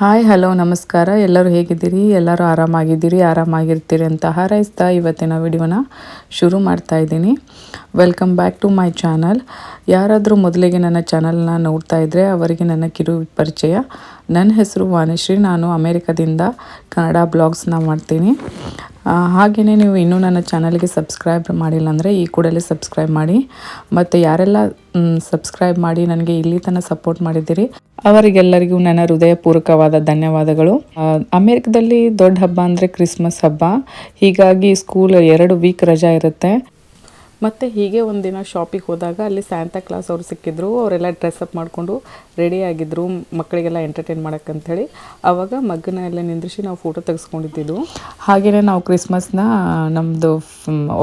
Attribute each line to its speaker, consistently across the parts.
Speaker 1: Hi, hello, ನಮಸ್ಕಾರ. ಎಲ್ಲರೂ ಹೇಗಿದ್ದೀರಿ? ಎಲ್ಲರೂ ಆರಾಮಾಗಿದ್ದೀರಿ? ಆರಾಮಾಗಿರ್ತೀರಿ ಅಂತ ಹಾರೈಸ್ತಾ ಇವತ್ತಿನ ವಿಡಿಯೋನ ಶುರು ಮಾಡ್ತಾ ಇದ್ದೀನಿ. Welcome back to my channel ಯಾರಾದರೂ ಮೊದಲಿಗೆ ನನ್ನ ಚಾನಲ್ನ ನೋಡ್ತಾ ಇದ್ದರೆ ಅವರಿಗೆ ನನ್ನ ಕಿರು ಪರಿಚಯ. ನನ್ನ ಹೆಸರು ವಾಣಿಶ್ರೀ. ನಾನು ಅಮೇರಿಕದಿಂದ ಕನ್ನಡ ಬ್ಲಾಗ್ಸ್ನ ಮಾಡ್ತೀನಿ. ಹಾಗೆಯೇ ನೀವು ಇನ್ನೂ ನನ್ನ ಚಾನಲ್ಗೆ ಸಬ್ಸ್ಕ್ರೈಬ್ ಮಾಡಿಲ್ಲ ಅಂದರೆ ಈ ಕೂಡಲೇ ಸಬ್ಸ್ಕ್ರೈಬ್ ಮಾಡಿ. ಮತ್ತು ಯಾರೆಲ್ಲ ಸಬ್ಸ್ಕ್ರೈಬ್ ಮಾಡಿ ನನಗೆ ಇಲ್ಲಿ ತನಕ ಸಪೋರ್ಟ್ ಮಾಡಿದ್ದೀರಿ, ಅವರಿಗೆಲ್ಲರಿಗೂ ನನ್ನ ಹೃದಯಪೂರ್ವಕವಾದ ಧನ್ಯವಾದಗಳು. ಅಮೇರಿಕದಲ್ಲಿ ದೊಡ್ಡ ಹಬ್ಬ ಅಂದರೆ ಕ್ರಿಸ್ಮಸ್ ಹಬ್ಬ. ಹೀಗಾಗಿ ಸ್ಕೂಲ್ ಎರಡು ವೀಕ್ ರಜಾ ಇರುತ್ತೆ. ಮತ್ತು ಹೀಗೆ ಒಂದಿನ ಶಾಪಿಗೆ ಹೋದಾಗ ಅಲ್ಲಿ ಸ್ಯಾಂತಾ ಕ್ಲಾಸ್ ಅವರು ಸಿಕ್ಕಿದ್ರು, ಅವರೆಲ್ಲ ಡ್ರೆಸ್ಅಪ್ ಮಾಡಿಕೊಂಡು ರೆಡಿ ಆಗಿದ್ರು, ಮಕ್ಕಳಿಗೆಲ್ಲ ಎಂಟರ್ಟೈನ್ ಮಾಡೋಕ್ಕಂಥೇಳಿ ಆವಾಗ ಮಗ್ಗನ ಎಲ್ಲ ನಿಂದ್ರಿಸಿ ನಾವು ಫೋಟೋ ತೆಗೆಸ್ಕೊಂಡಿದ್ದು ಹಾಗೆಯೇ ನಾವು ಕ್ರಿಸ್ಮಸ್ನ ನಮ್ಮದು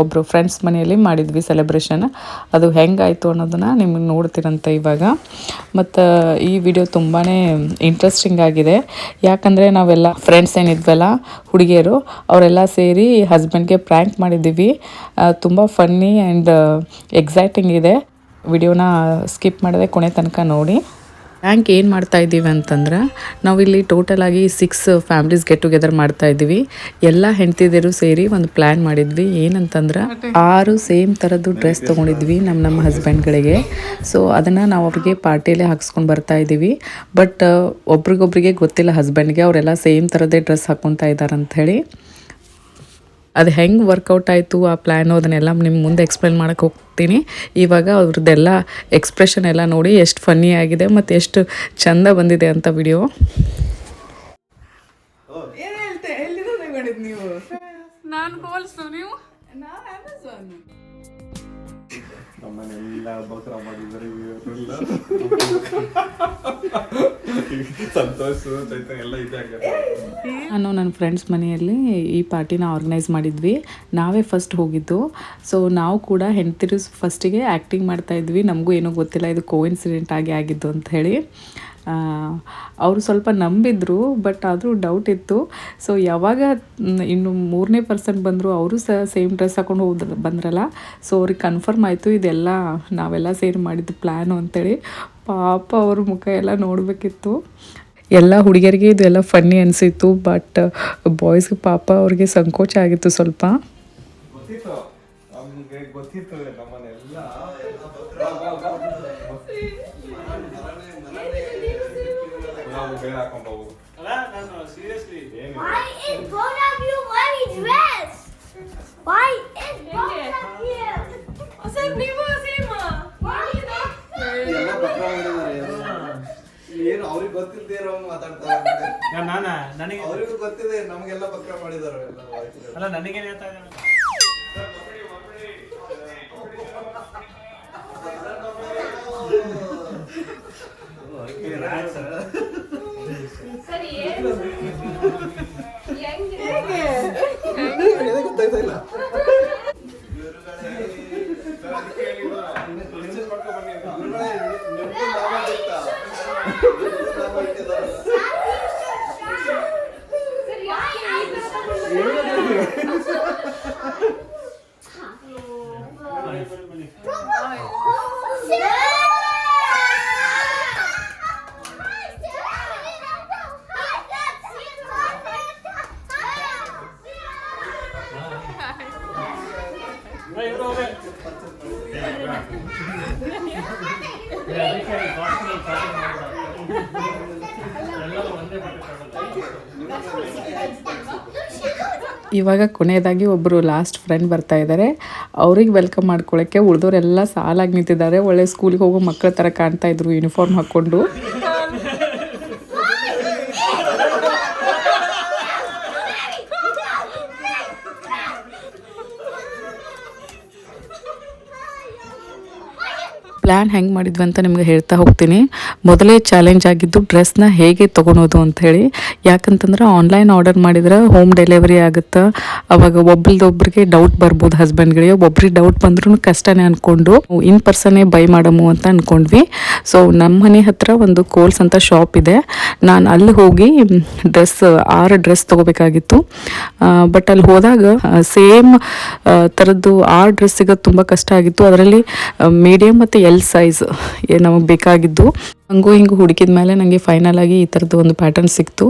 Speaker 1: ಒಬ್ಬರು ಫ್ರೆಂಡ್ಸ್ ಮನೆಯಲ್ಲಿ ಮಾಡಿದ್ವಿ ಸೆಲೆಬ್ರೇಷನ್ ಅದು ಹೆಂಗಾಯಿತು ಅನ್ನೋದನ್ನು ನಿಮಗೆ ನೋಡ್ತೀರಂತ ಇವಾಗ. ಮತ್ತು ಈ ವಿಡಿಯೋ ತುಂಬಾ ಇಂಟ್ರೆಸ್ಟಿಂಗ್ ಆಗಿದೆ. ಯಾಕಂದರೆ ನಾವೆಲ್ಲ ಫ್ರೆಂಡ್ಸ್ ಏನಿದ್ವಲ್ಲ ಹುಡುಗಿಯರು, ಅವರೆಲ್ಲ ಸೇರಿ ಹಸ್ಬೆಂಡ್ಗೆ ಪ್ರ್ಯಾಂಕ್ ಮಾಡಿದ್ದೀವಿ. ತುಂಬ ಫನ್ನಿ ಆ್ಯಂಡ್ ಎಕ್ಸೈಟಿಂಗ್ ಇದೆ. ವಿಡಿಯೋನ ಸ್ಕಿಪ್ ಮಾಡದೆ ಕೊನೆ ತನಕ ನೋಡಿ. ಬ್ಯಾಂಕ್ ಏನು ಮಾಡ್ತಾ ಇದ್ದೀವಿ ಅಂತಂದ್ರೆ ನಾವಿಲ್ಲಿ ಟೋಟಲ್ ಆಗಿ ಸಿಕ್ಸ್ ಫ್ಯಾಮ್ಲೀಸ್ ಗೆಟ್ ಟುಗೆದರ್ ಮಾಡ್ತಾ ಇದ್ದೀವಿ. ಎಲ್ಲ ಹೆಂಡ್ತಿದಿರು ಸೇರಿ ಒಂದು ಪ್ಲ್ಯಾನ್ ಮಾಡಿದ್ವಿ. ಏನಂತಂದ್ರೆ ಆರು ಸೇಮ್ ಥರದ್ದು ಡ್ರೆಸ್ ತೊಗೊಂಡಿದ್ವಿ ನಮ್ಮ ನಮ್ಮ ಹಸ್ಬೆಂಡ್ಗಳಿಗೆ ಸೊ ಅದನ್ನು ನಾವು ಅವ್ರಿಗೆ ಪಾರ್ಟಿಯಲ್ಲೇ ಹಾಕ್ಸ್ಕೊಂಡು ಬರ್ತಾ ಇದ್ದೀವಿ. ಬಟ್ ಒಬ್ರಿಗೊಬ್ರಿಗೆ ಗೊತ್ತಿಲ್ಲ ಹಸ್ಬೆಂಡ್ಗೆ ಅವರೆಲ್ಲ ಸೇಮ್ ಥರದ್ದೇ ಡ್ರೆಸ್ ಹಾಕ್ಕೊತಾ ಇದ್ದಾರೆ ಅಂಥೇಳಿ ಅದು ಹೆಂಗೆ ವರ್ಕೌಟ್ ಆಯಿತು ಆ ಪ್ಲ್ಯಾನು ಅದನ್ನೆಲ್ಲ ನಿಮ್ಮ ಮುಂದೆ ಎಕ್ಸ್ಪ್ಲೇನ್ ಮಾಡೋಕ್ಕೆ ಹೋಗ್ತೀನಿ. ಇವಾಗ ಅವ್ರದ್ದೆಲ್ಲ ಎಕ್ಸ್ಪ್ರೆಷನ್ ಎಲ್ಲ ನೋಡಿ ಎಷ್ಟು ಫನ್ನಿ ಆಗಿದೆ ಮತ್ತು ಎಷ್ಟು ಚಂದ ಬಂದಿದೆ ಅಂತ ವಿಡಿಯೋ
Speaker 2: ನಾನು ಹೋಲ್ಸು ನೀವು?
Speaker 3: ಬಕ್ರ ಇವರೆಲ್ಲ ಸಂತೋಷ ಎಲ್ಲ
Speaker 1: ನಾನು ನನ್ನ ಫ್ರೆಂಡ್ಸ್ ಮನೆಯಲ್ಲಿ ಈ ಪಾರ್ಟಿನ ಆರ್ಗನೈಸ್ ಮಾಡಿದ್ವಿ. ನಾವೇ ಫಸ್ಟ್ ಹೋಗಿದ್ದು. ಸೊ ನಾವು ಕೂಡ ಹೆಂಡ್ತಿರು ಫಸ್ಟಿಗೆ ಆ್ಯಕ್ಟಿಂಗ್ ಮಾಡ್ತಾ ಇದ್ವಿ. ನಮಗೂ ಏನೂ ಗೊತ್ತಿಲ್ಲ ಇದು ಕೋಇನ್ಸಿಡೆಂಟ್ ಆಗಿ ಆಗಿದ್ದು ಅಂತ ಹೇಳಿ. ಅವರು ಸ್ವಲ್ಪ ನಂಬಿದ್ರು ಬಟ್ ಆದರೂ ಡೌಟ್ ಇತ್ತು. ಸೊ ಯಾವಾಗ ಇನ್ನು ಮೂರನೇ ಪರ್ಸನ್ ಬಂದರು, ಅವರು ಸಹ ಸೇಮ್ ಡ್ರೆಸ್ ಹಾಕೊಂಡು ಹೋದ್, ಬಂದ್ರಲ್ಲ. ಸೊ ಅವ್ರಿಗೆ ಕನ್ಫರ್ಮ್ ಆಯಿತು, ಇದೆಲ್ಲ ನಾವೆಲ್ಲ ಸೇರಿ ಮಾಡಿದ್ದು ಪ್ಲ್ಯಾನು ಅಂತೇಳಿ. ಪಾಪ ಅವ್ರ ಮುಖ ಎಲ್ಲ ನೋಡಬೇಕಿತ್ತು. ಎಲ್ಲ ಹುಡುಗಿಯರಿಗೆ ಇದೆಲ್ಲ ಫನ್ನಿ ಅನಿಸಿತ್ತು ಬಟ್ ಬಾಯ್ಸ್ಗೆ ಪಾಪ ಅವ್ರಿಗೆ ಸಂಕೋಚ ಆಗಿತ್ತು ಸ್ವಲ್ಪ.
Speaker 3: ಗೊತ್ತಿತ್ತು. ನಮ್ಗೆ ಗೊತ್ತಿತ್ತು ನಮ್ಮನ್ನೆಲ್ಲ ನಾವು ಬೇರೆ ಹಾಕೊಂಡು ಹೋಗುದು ಏನು
Speaker 4: Why is both of you wearing dress? Why is both of you?
Speaker 2: Sir ನೀವು ಸೇಮ್
Speaker 5: ಎಲ್ಲ ಪತ್ರ ಮಾಡಿದ್ದಾರೆ ಏನು ಅವ್ರಿಗೆ ಗೊತ್ತಿಲ್ಲದೆ ಇರೋ ಮಾತಾಡ್ತಾ
Speaker 6: ನಾನ ನನಗೆ
Speaker 5: ಅವ್ರಿಗೂ ಗೊತ್ತಿದೆ ನಮಗೆಲ್ಲ ಪತ್ರ ಮಾಡಿದಾರೆ ಎಲ್ಲ.
Speaker 6: ಅಲ್ಲ ನನಗೇನು ಹೇಳ್ತಾ ಇದ್ದಾರೆ
Speaker 2: ಸರಿ ಏನು ಹೆಂಗೆ
Speaker 5: ಇದೇ ಗೊತ್ತಾಯ್ತಾ ಇಲ್ಲ ಗುರುಗಳೇ, ನಿಮ್ಗೂ ನಾಮ ಗೊತ್ತಾ? ನಿಮ್ಗೂ ನಾಮ ಇಟ್ಟಿದಾರಲ್ಲ.
Speaker 2: ಸರಿ ಯಾಕೆ ಈ ಥರ
Speaker 6: ಇವ್ರು ಅವ್ರೆ. ಏ, ಅದಕ್ಕೆ gospel starting ಮಾಡ್ತಾರೆ. ಎಲ್ಲರೂ ಒಂದೇ ಬಟ್ಟೆ
Speaker 1: ಇವಾಗ ಕೊನೆಯದಾಗಿ ಒಬ್ಬರು ಲಾಸ್ಟ್ ಫ್ರೆಂಡ್ ಬರ್ತಾ ಇದ್ದಾರೆ ಅವ್ರಿಗೆ ವೆಲ್ಕಮ್ ಮಾಡ್ಕೊಳ್ಳೋಕ್ಕೆ ಉಳಿದವರೆಲ್ಲ ಸಾಲಾಗಿ ನಿಂತಿದ್ದಾರೆ. ಒಳ್ಳೆ ಸ್ಕೂಲಿಗೆ ಹೋಗೋ ಮಕ್ಕಳ ಥರ ಕಾಣ್ತಾ ಇದ್ರು ಯೂನಿಫಾರ್ಮ್ ಹಾಕ್ಕೊಂಡು ಪ್ಲ್ಯಾನ್ ಹೆಂಗೆ ಮಾಡಿದ್ವಿ ಅಂತ ನಿಮ್ಗೆ ಹೇಳ್ತಾ ಹೋಗ್ತೀನಿ. ಮೊದಲೇ ಚಾಲೆಂಜ್ ಆಗಿದ್ದು ಡ್ರೆಸ್ನ ಹೇಗೆ ತೊಗೊಳೋದು ಅಂತ ಹೇಳಿ. ಯಾಕಂತಂದ್ರೆ ಆನ್ಲೈನ್ ಆರ್ಡರ್ ಮಾಡಿದ್ರೆ ಹೋಮ್ ಡೆಲಿವರಿ ಆಗುತ್ತೆ. ಅವಾಗ ಒಬ್ರದೊಬ್ರಿಗೆ ಡೌಟ್ ಬರ್ಬೋದು ಹಸ್ಬೆಂಡ್ಗಳಿಗೆ ಒಬ್ರಿಗೆ ಡೌಟ್ ಬಂದ್ರೂ ಕಷ್ಟನೇ ಅಂದ್ಕೊಂಡು ಇನ್ ಪರ್ಸನ್ನೇ ಬೈ ಮಾಡಮು ಅಂತ ಅಂದ್ಕೊಂಡ್ವಿ ಸೊ ನಮ್ಮ ಮನೆ ಹತ್ರ ಒಂದು ಕೋಲ್ಸ್ ಅಂತ ಶಾಪ್ ಇದೆ. ನಾನು ಅಲ್ಲಿ ಹೋಗಿ ಡ್ರೆಸ್ ಆರು ಡ್ರೆಸ್ ತೊಗೋಬೇಕಾಗಿತ್ತು. ಬಟ್ ಅಲ್ಲಿ ಹೋದಾಗ ಸೇಮ್ ಥರದ್ದು ಆರು ಡ್ರೆಸ್ ಸಿಗೋದು ತುಂಬ ಕಷ್ಟ ಆಗಿತ್ತು. ಅದರಲ್ಲಿ ಮೀಡಿಯಮ್ ಮತ್ತು ಎಲ್ ಎಲ್ ಸೈಜ್ ನಮಗೆ ಬೇಕಾಗಿದ್ದು. ಹಂಗೂ ಹಿಂಗೂ ಹುಡುಕಿದ ಮೇಲೆ ನನಗೆ ಫೈನಲ್ ಆಗಿ ಈ ಥರದ್ದು ಒಂದು ಪ್ಯಾಟರ್ನ್ ಸಿಕ್ತು.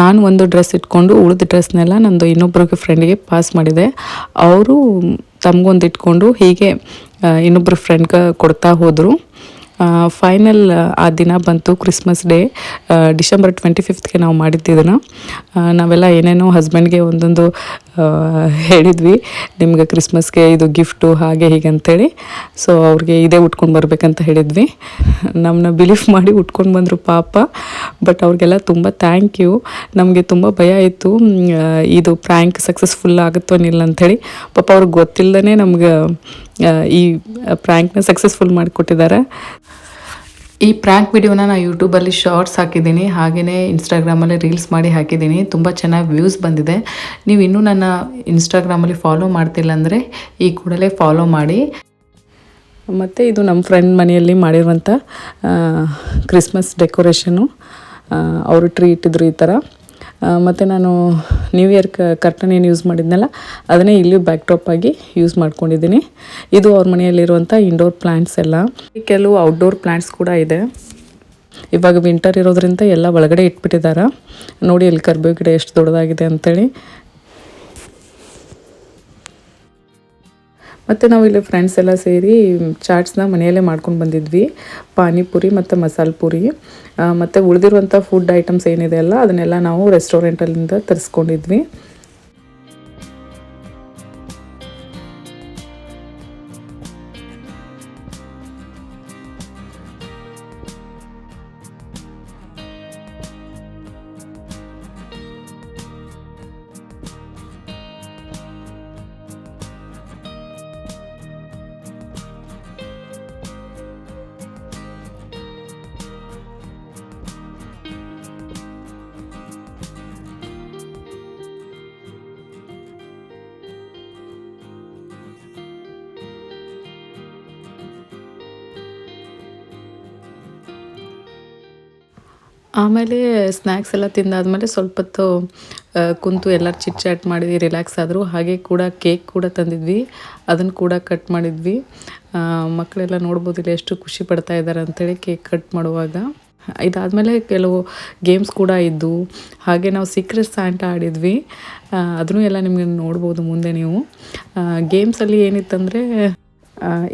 Speaker 1: ನಾನು ಒಂದು ಡ್ರೆಸ್ ಇಟ್ಕೊಂಡು ಉಳಿದ ಡ್ರೆಸ್ನೆಲ್ಲ ನಂದು ಇನ್ನೊಬ್ರಿಗೆ ಫ್ರೆಂಡಿಗೆ ಪಾಸ್ ಮಾಡಿದೆ. ಅವರು ತಮಗೊಂದು ಇಟ್ಕೊಂಡು ಹೀಗೆ ಇನ್ನೊಬ್ಬರು ಫ್ರೆಂಡ್ಗೆ ಕೊಡ್ತಾ ಹೋದರು. ಫೈನಲ್ ಆ ದಿನ ಬಂತು ಕ್ರಿಸ್ಮಸ್ ಡೇ ಡಿಸೆಂಬರ್ ಟ್ವೆಂಟಿ ಫಿಫ್ತ್ಗೆ ನಾವು ಮಾಡಿದ್ದು ಇದನ್ನು ಆ, ನಾವೆಲ್ಲ ಏನೇನೋ ಹಸ್ಬೆಂಡ್ಗೆ ಒಂದೊಂದು ಹೇಳಿದ್ವಿ. ನಿಮ್ಗೆ ಕ್ರಿಸ್ಮಸ್ಗೆ ಇದು ಗಿಫ್ಟು ಹಾಗೆ ಹೀಗೆ ಅಂತೇಳಿ. ಸೊ ಅವ್ರಿಗೆ ಇದೇ ಉಟ್ಕೊಂಡು ಬರಬೇಕಂತ ಹೇಳಿದ್ವಿ. ನಮ್ಮನ್ನ ಬಿಲೀಫ್ ಮಾಡಿ ಉಟ್ಕೊಂಡು ಬಂದರು ಪಾಪ. ಬಟ್ ಅವ್ರಿಗೆಲ್ಲ ತುಂಬ ಥ್ಯಾಂಕ್ ಯು ನಮಗೆ ತುಂಬ ಭಯ ಇತ್ತು ಇದು ಪ್ರ್ಯಾಂಕ್ ಸಕ್ಸಸ್ಫುಲ್ ಆಗುತ್ತೋ ಇಲ್ಲ ಅಂಥೇಳಿ ಪಾಪ ಅವ್ರಿಗೆ ಗೊತ್ತಿಲ್ಲದೇ ನಮ್ಗೆ ಈ ಪ್ರ್ಯಾಂಕ್ನ ಸಕ್ಸಸ್ಫುಲ್ ಮಾಡಿಕೊಟ್ಟಿದ್ದಾರೆ. ಈ ಪ್ರ್ಯಾಂಕ್ ವಿಡಿಯೋನ ನಾನು ಯೂಟ್ಯೂಬಲ್ಲಿ ಶಾರ್ಟ್ಸ್ ಹಾಕಿದ್ದೀನಿ ಹಾಗೆಯೇ ಇನ್ಸ್ಟಾಗ್ರಾಮಲ್ಲಿ ರೀಲ್ಸ್ ಮಾಡಿ ಹಾಕಿದ್ದೀನಿ. ತುಂಬ ಚೆನ್ನಾಗಿ ವ್ಯೂಸ್ ಬಂದಿದೆ. ನೀವು ಇನ್ನೂ ನನ್ನ ಇನ್ಸ್ಟಾಗ್ರಾಮಲ್ಲಿ ಫಾಲೋ ಮಾಡ್ತಿಲ್ಲ ಅಂದರೆ ಈ ಕೂಡಲೇ ಫಾಲೋ ಮಾಡಿ. ಮತ್ತು ಇದು ನಮ್ಮ ಫ್ರೆಂಡ್ ಮನೆಯಲ್ಲಿ ಮಾಡಿರುವಂಥ ಕ್ರಿಸ್ಮಸ್ ಡೆಕೋರೇಷನು ಅವರು ಟ್ರೀ ಇಟ್ಟಿದ್ರು ಈ ಥರ ಮತ್ತು ನಾನು ನ್ಯೂ ಇಯರ್ ಕರ್ಟನ್ ಏನು ಯೂಸ್ ಮಾಡಿದ್ನಲ್ಲ, ಅದನ್ನೇ ಇಲ್ಲಿ ಬ್ಯಾಕ್ ಟಾಪ್ ಆಗಿ ಯೂಸ್ ಮಾಡ್ಕೊಂಡಿದ್ದೀನಿ. ಇದು ಅವ್ರ ಮನೆಯಲ್ಲಿರುವಂಥ ಇಂಡೋರ್ ಪ್ಲ್ಯಾಂಟ್ಸ್ ಎಲ್ಲ. ಕೆಲವು ಔಟ್ಡೋರ್ ಪ್ಲ್ಯಾಂಟ್ಸ್ ಕೂಡ ಇದೆ. ಇವಾಗ ವಿಂಟರ್ ಇರೋದ್ರಿಂದ ಎಲ್ಲ ಒಳಗಡೆ ಇಟ್ಬಿಟ್ಟಿದ್ದಾರೆ ನೋಡಿ, ಅಲ್ಲಿ ಕರ್ಬೇವು ಗಿಡ ಎಷ್ಟು ದೊಡ್ಡದಾಗಿದೆ ಅಂತೇಳಿ. ಮತ್ತು ನಾವು ಇಲ್ಲಿ ಫ್ರೆಂಡ್ಸ್ ಎಲ್ಲ ಸೇರಿ ಚಾಟ್ಸ್ನ ಮನೆಯಲ್ಲೇ ಮಾಡ್ಕೊಂಡು ಬಂದಿದ್ವಿ. ಪಾನಿಪುರಿ ಮತ್ತು ಮಸಾಲೆ ಪುರಿ. ಮತ್ತು ಉಳಿದಿರುವಂಥ ಫುಡ್ ಐಟಮ್ಸ್ ಏನಿದೆ ಅಲ್ಲ, ಅದನ್ನೆಲ್ಲ ನಾವು ರೆಸ್ಟೋರೆಂಟಲ್ಲಿಂದ ತರಿಸ್ಕೊಂಡಿದ್ವಿ. ಆಮೇಲೆ ಸ್ನ್ಯಾಕ್ಸ್ ಎಲ್ಲ ತಿಂದಾದಮೇಲೆ ಸ್ವಲ್ಪ ಹೊತ್ತು ಕುಂತು ಎಲ್ಲರೂ ಚಿಟ್ ಚಾಟ್ ಮಾಡಿದ್ವಿ ರಿಲ್ಯಾಕ್ಸ್ ಆದರು. ಹಾಗೆ ಕೂಡ ಕೇಕ್ ಕೂಡ ತಂದಿದ್ವಿ. ಅದನ್ನು ಕೂಡ ಕಟ್ ಮಾಡಿದ್ವಿ. ಮಕ್ಕಳೆಲ್ಲ ನೋಡ್ಬೋದು ಎಷ್ಟು ಖುಷಿ ಪಡ್ತಾ ಇದ್ದಾರೆ ಅಂಥೇಳಿ ಕೇಕ್ ಕಟ್ ಮಾಡುವಾಗ. ಇದಾದಮೇಲೆ ಕೆಲವು ಗೇಮ್ಸ್ ಕೂಡ ಇದ್ದು. ಹಾಗೆ ನಾವು ಸೀಕ್ರೆಟ್ ಸ್ಯಾಂಟ ಆಡಿದ್ವಿ. ಅದನ್ನು ಎಲ್ಲ ನಿಮಗೆ ನೋಡ್ಬೋದು ಮುಂದೆ ನೀವು. ಗೇಮ್ಸಲ್ಲಿ ಏನಿತ್ತಂದರೆ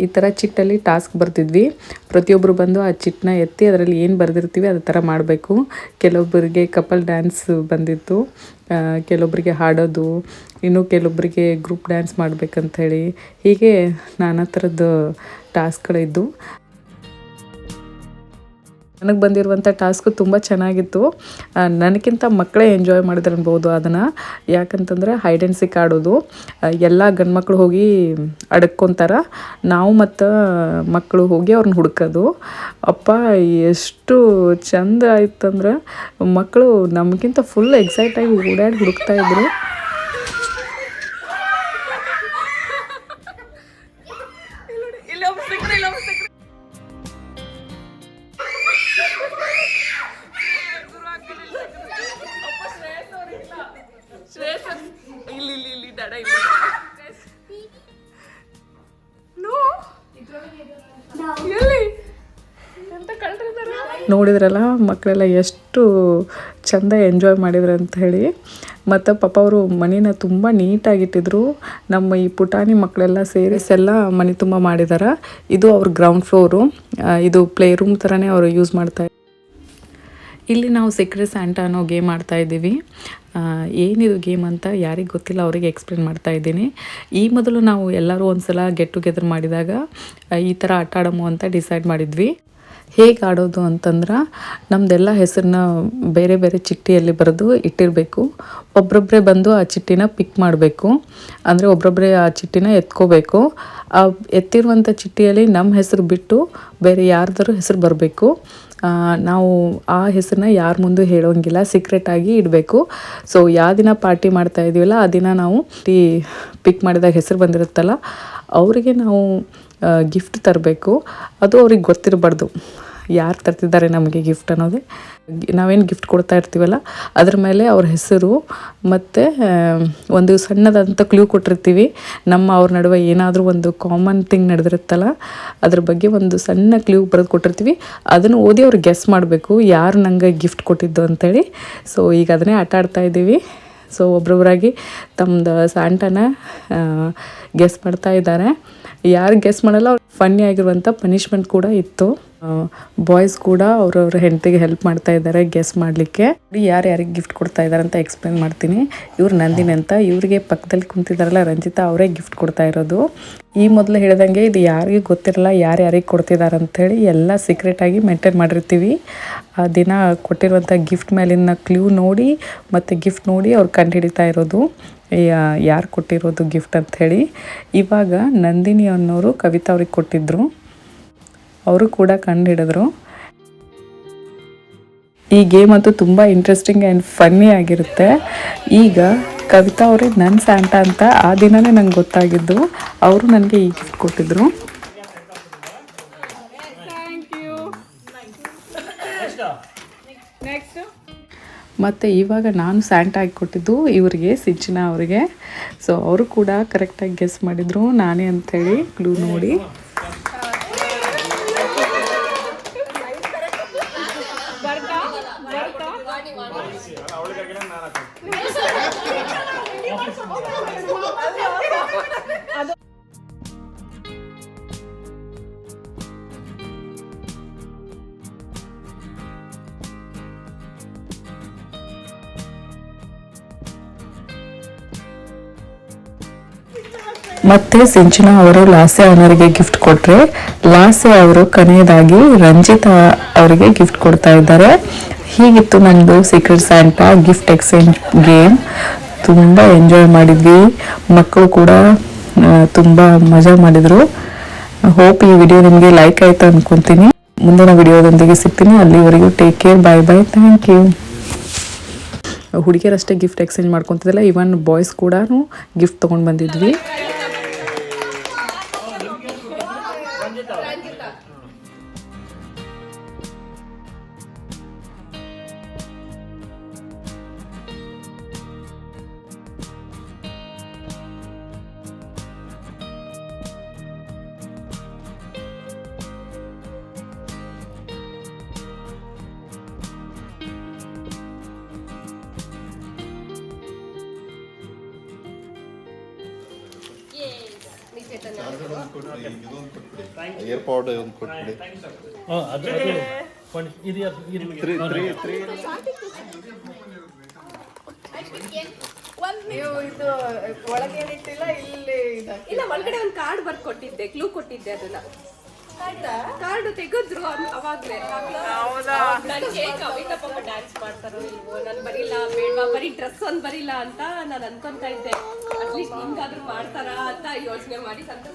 Speaker 1: ಈ ಥರ ಚಿಟ್ಟಲ್ಲಿ ಟಾಸ್ಕ್ ಬರ್ತಿದ್ವಿ. ಪ್ರತಿಯೊಬ್ಬರು ಬಂದು ಆ ಚಿಟ್ಟನ್ನ ಎತ್ತಿ ಅದರಲ್ಲಿ ಏನು ಬರೆದಿರ್ತೀವಿ ಅದೇ ಥರ ಮಾಡಬೇಕು. ಕೆಲವೊಬ್ಬರಿಗೆ ಕಪಲ್ ಡ್ಯಾನ್ಸ್ ಬಂದಿತ್ತು. ಕೆಲವೊಬ್ಬರಿಗೆ ಹಾಡೋದು. ಇನ್ನು ಕೆಲವೊಬ್ಬರಿಗೆ ಗ್ರೂಪ್ ಡ್ಯಾನ್ಸ್ ಮಾಡಬೇಕಂಥೇಳಿ ಹೀಗೆ ನಾನಾ ಥರದ್ದು ಟಾಸ್ಕ್ಗಳಿದ್ದು ನನಗೆ ಬಂದಿರುವಂಥ ಟಾಸ್ಕು ತುಂಬ ಚೆನ್ನಾಗಿತ್ತು. ನನಗಿಂತ ಮಕ್ಕಳೇ ಎಂಜಾಯ್ ಮಾಡಿದ್ರು ಅನ್ಬೋದು ಅದನ್ನು. ಯಾಕಂತಂದ್ರೆ ಹೈಡ್ ಆ್ಯಂಡ್ ಸಿಕ್ ಆಡೋದು. ಮಕ್ಕಳು ಎಲ್ಲ ಗಂಡ್ಮಕ್ಳು ಹೋಗಿ ಅಡಕ್ಕೊಂತಾರ ನಾವು ಮತ್ತು ಮಕ್ಕಳು ಹೋಗಿ ಅವ್ರನ್ನ ಹುಡ್ಕೋದು. ಅಪ್ಪ, ಎಷ್ಟು ಚಂದ ಆಯ್ತಂದ್ರೆ ಮಕ್ಕಳು ನಮಗಿಂತ ಫುಲ್ ಎಕ್ಸೈಟಾಗಿ ಓಡಾಡಿ ಹುಡುಕ್ತಾ ಇದ್ರು. ನೋಡಿದ್ರಲ್ಲ, ಮಕ್ಕಳೆಲ್ಲ ಎಷ್ಟು ಚಂದ ಎಂಜಾಯ್ ಮಾಡಿದ್ರು ಅಂತ ಹೇಳಿ. ಮತ್ತು ಪಾಪ ಅವರು ಮನೇನ ತುಂಬ ನೀಟಾಗಿಟ್ಟಿದ್ರು. ನಮ್ಮ ಈ ಪುಟಾಣಿ ಮಕ್ಕಳೆಲ್ಲ ಸೇರಿಸ್ ಎಲ್ಲ ಮನೆ ತುಂಬ ಮಾಡಿದ್ದಾರೆ ಇದು ಅವ್ರ ಗ್ರೌಂಡ್ ಫ್ಲೋರು ಇದು ಪ್ಲೇ ರೂಮ್ ಥರನೇ ಅವರು ಯೂಸ್ ಮಾಡ್ತಾ ಇಲ್ಲಿ ನಾವು ಸೀಕ್ರೆಟ್ ಸ್ಯಾಂಟ ಅನ್ನೋ ಗೇಮ್ ಆಡ್ತಾ ಇದ್ದೀವಿ. ಏನಿದು ಗೇಮ್ ಅಂತ ಯಾರಿಗೆ ಗೊತ್ತಿಲ್ಲ, ಅವರಿಗೆ ಎಕ್ಸ್ಪ್ಲೇನ್ ಮಾಡ್ತಾ ಇದ್ದೀನಿ. ಈ ಮೊದಲು ನಾವು ಎಲ್ಲರೂ ಒಂದ್ಸಲ ಗೆಟ್ ಟುಗೆದರ್ ಮಾಡಿದಾಗ ಈ ಥರ ಆಟ ಆಡಮು ಅಂತ ಡಿಸೈಡ್ ಮಾಡಿದ್ವಿ. ಹೇಗೆ ಆಡೋದು ಅಂತಂದ್ರೆ ನಮ್ಮದೆಲ್ಲ ಹೆಸರನ್ನ ಬೇರೆ ಬೇರೆ ಚಿಟ್ಟಿಯಲ್ಲಿ ಬರೆದು ಇಟ್ಟಿರಬೇಕು. ಒಬ್ಬೊಬ್ಬರೇ ಬಂದು ಆ ಚಿಟ್ಟಿನ ಪಿಕ್ ಮಾಡಬೇಕು. ಅಂದರೆ ಒಬ್ಬೊಬ್ಬರೇ ಆ ಚಿಟ್ಟಿನ ಎತ್ಕೋಬೇಕು. ಆ ಎತ್ತಿರುವಂಥ ಚಿಟ್ಟಿಯಲ್ಲಿ ನಮ್ಮ ಹೆಸರು ಬಿಟ್ಟು ಬೇರೆ ಯಾರ್ದಾರು ಹೆಸರು ಬರಬೇಕು. ನಾವು ಆ ಹೆಸರನ್ನ ಯಾರ ಮುಂದೆ ಹೇಳೋಂಗಿಲ್ಲ ಸೀಕ್ರೆಟಾಗಿ ಇಡಬೇಕು. ಸೊ ಯಾವ ದಿನ ಪಾರ್ಟಿ ಮಾಡ್ತಾ ಇದೀವಲ್ಲ, ಆ ದಿನ ನಾವು ಟೀ ಪಿಕ್ ಮಾಡಿದಾಗ ಹೆಸರು ಬಂದಿರುತ್ತಲ್ಲ, ಅವರಿಗೆ ನಾವು ಗಿಫ್ಟ್ ತರಬೇಕು. ಅದು ಅವ್ರಿಗೆ ಗೊತ್ತಿರಬಾರ್ದು. ಯಾರು ತರ್ತಿದ್ದಾರೆ ನಮಗೆ ಗಿಫ್ಟ್ ಅನ್ನೋದು. ನಾವೇನು ಗಿಫ್ಟ್ ಕೊಡ್ತಾ ಇರ್ತೀವಲ್ಲ, ಅದ್ರ ಮೇಲೆ ಅವ್ರ ಹೆಸರು ಮತ್ತು ಒಂದು ಸಣ್ಣದಂಥ ಕ್ಲೂ ಕೊಟ್ಟಿರ್ತೀವಿ. ನಮ್ಮ ಅವ್ರ ನಡುವೆ ಏನಾದರೂ ಒಂದು ಕಾಮನ್ ಥಿಂಗ್ ನಡೆದಿರುತ್ತಲ್ಲ, ಅದ್ರ ಬಗ್ಗೆ ಒಂದು ಸಣ್ಣ ಕ್ಲೂ ಬರೆದು ಕೊಟ್ಟಿರ್ತೀವಿ. ಅದನ್ನು ಓದಿ ಅವ್ರು ಗೆಸ್ ಮಾಡಬೇಕು, ಯಾರು ನಂಗೆ ಗಿಫ್ಟ್ ಕೊಟ್ಟಿದ್ದು ಅಂತೇಳಿ. ಸೊ ಈಗ ಅದನ್ನೇ ಆಟ ಆಡ್ತಾ ಇದ್ದೀವಿ. ಸೊ ಒಬ್ರೊಬ್ಬರಾಗಿ ತಮ್ಮದು ಸ್ಯಾಂಟನ ಗೆಸ್ ಮಾಡ್ತಾ ಇದ್ದಾರೆ. ಯಾರು ಗೆಸ್ ಮಾಡಲ್ಲ, ಅವ್ರು ಫನ್ನಿ ಆಗಿರುವಂಥ ಪನಿಷ್ಮೆಂಟ್ ಕೂಡ ಇತ್ತು. ಬಾಯ್ಸ್ ಕೂಡ ಅವ್ರವ್ರ ಹೆಂಡತಿಗೆ ಹೆಲ್ಪ್ ಮಾಡ್ತಾ ಇದ್ದಾರೆ ಗೆಸ್ ಮಾಡಲಿಕ್ಕೆ. ಯಾರು ಯಾರಿಗೆ ಗಿಫ್ಟ್ ಕೊಡ್ತಾ ಇದ್ದಾರೆ ಅಂತ ಎಕ್ಸ್ಪ್ಲೇನ್ ಮಾಡ್ತೀನಿ. ಇವ್ರು ನಂದಿನಿ ಅಂತ. ಇವರಿಗೆ ಪಕ್ಕದಲ್ಲಿ ಕುಂತಿದ್ದಾರಲ್ಲ ರಂಜಿತಾ, ಅವರೇ ಗಿಫ್ಟ್ ಕೊಡ್ತಾ ಇರೋದು. ಈ ಮೊದಲು ಹೇಳ್ದಂಗೆ ಇದು ಯಾರಿಗೂ ಗೊತ್ತಿರಲ್ಲ, ಯಾರು ಯಾರಿಗೆ ಕೊಡ್ತಿದ್ದಾರೆ ಅಂಥೇಳಿ ಎಲ್ಲ ಸೀಕ್ರೆಟಾಗಿ ಮೇಂಟೈನ್ ಮಾಡಿರ್ತೀವಿ. ಆ ದಿನ ಕೊಟ್ಟಿರುವಂಥ ಗಿಫ್ಟ್ ಮೇಲಿನ ಕ್ಲೂ ನೋಡಿ, ಮತ್ತು ಗಿಫ್ಟ್ ನೋಡಿ ಅವ್ರು ಕಂಡುಹಿಡಿತಾ ಇರೋದು. ಯಾರು ಕೊಟ್ಟಿರೋದು ಗಿಫ್ಟ್ ಅಂಥೇಳಿ ಇವಾಗ ನಂದಿನಿ ಅನ್ನೋರು ಕವಿತಾ ಅವ್ರಿಗೆ ಕೊಟ್ಟಿದ್ರು. ಅವರು ಕೂಡ ಕಂಡು ಹಿಡಿದ್ರು ಈ ಗೇಮ್ ಅಂತೂ ತುಂಬ ಇಂಟ್ರೆಸ್ಟಿಂಗ್ ಆ್ಯಂಡ್ ಫನ್ನಿ ಆಗಿರುತ್ತೆ. ಈಗ ಕವಿತಾ ಅವ್ರಿಗೆ ನನ್ನ ಸ್ಯಾಂಟ ಅಂತ ಆ ದಿನವೇ ನಂಗೆ ಗೊತ್ತಾಗಿದ್ದು. ಅವರು ನನಗೆ ಈ ಗಿಫ್ಟ್ ಕೊಟ್ಟಿದ್ರು. ಮತ್ತು ಇವಾಗ ನಾನು ಸ್ಯಾಂಟ ಆಗಿ ಕೊಟ್ಟಿದ್ದು ಇವರಿಗೆ, ಸಿಂಚನ ಅವರಿಗೆ. ಸೊ ಅವರು ಕೂಡ ಕರೆಕ್ಟಾಗಿ ಗೆಸ್ ಮಾಡಿದರು. ನಾನೇ ಅಂಥೇಳಿ ಕ್ಲೂ ನೋಡಿ. আদৌ ಮತ್ತೆ ಸಿಂಚನ ಅವರು ಲಾಸೆ ಅವರಿಗೆ ಗಿಫ್ಟ್ ಕೊಟ್ರೆ, ಲಾಸೆ ಅವರು ಕೊನೆಯದಾಗಿ ರಂಜಿತಾ ಅವರಿಗೆ ಗಿಫ್ಟ್ ಕೊಡ್ತಾ ಇದ್ದಾರೆ. ಹೀಗಿತ್ತು ನಂದು secret Santa gift exchange game ತುಂಬ ಎಂಜಾಯ್ ಮಾಡಿದ್ವಿ. ಮಕ್ಕಳು ಕೂಡ ತುಂಬ ಮಜಾ ಮಾಡಿದರು. ಹೋಪ್ ಈ ವಿಡಿಯೋ ನಿಮಗೆ ಲೈಕ್ ಆಯ್ತು ಅನ್ಕೊಂತೀನಿ. ಮುಂದಿನ ವಿಡಿಯೋದೊಂದಿಗೆ ಸಿಗ್ತೀನಿ. ಅಲ್ಲಿವರೆಗೂ take care bye bye thank you ಹುಡುಗಿಯರಷ್ಟೇ gift exchange ಮಾಡ್ಕೊತಿದ್ದಿಲ್ಲ ಇವನ್ ಬಾಯ್ಸ್ ಕೂಡ ಗಿಫ್ಟ್ ತೊಗೊಂಡು ಬಂದಿದ್ವಿ.
Speaker 5: ಏರ್ಪಾಡ್ ಒಂದು ಕೊಟ್ಬಿಡಿ
Speaker 6: ಇದು
Speaker 2: ಒಳಗೆ ಏನಿಟ್ಟಿಲ್ಲ ಇಲ್ಲಿ ಇಲ್ಲ ಒಳಗಡೆ ಒಂದು ಕಾರ್ಡ್ ಬರ್ಕೊಟ್ಟಿದ್ದೆ ಕ್ಲೂ ಕೊಟ್ಟಿದ್ದೆ ಅದನ್ನ. ಕಾರ್ಡ್ ತೆಗೆದ್ರು ಅವಾಗ್ಲೇ. ನನಗೆ ಕವಿತಾ ಪಾಪ ಡ್ಯಾನ್ಸ್ ಮಾಡ್ತಾರೋ ಇಲ್ವೋ? ನಾನು ಬರಿಲ್ಲ, ಬೇಡವಾ? ಬರೀ ಡ್ರೆಸ್ ಒಂದು ಬರಿಲ್ಲ ಅಂತ ನಾನು ಅನ್ಕೊಂತ ಇದ್ದೆ. ಅಟ್ಲೀಸ್ಟ್ ಹಿಂಗಾದ್ರೂ ಮಾಡ್ತಾರಾ ಅಂತ ಯೋಚನೆ ಮಾಡಿ ತಂದು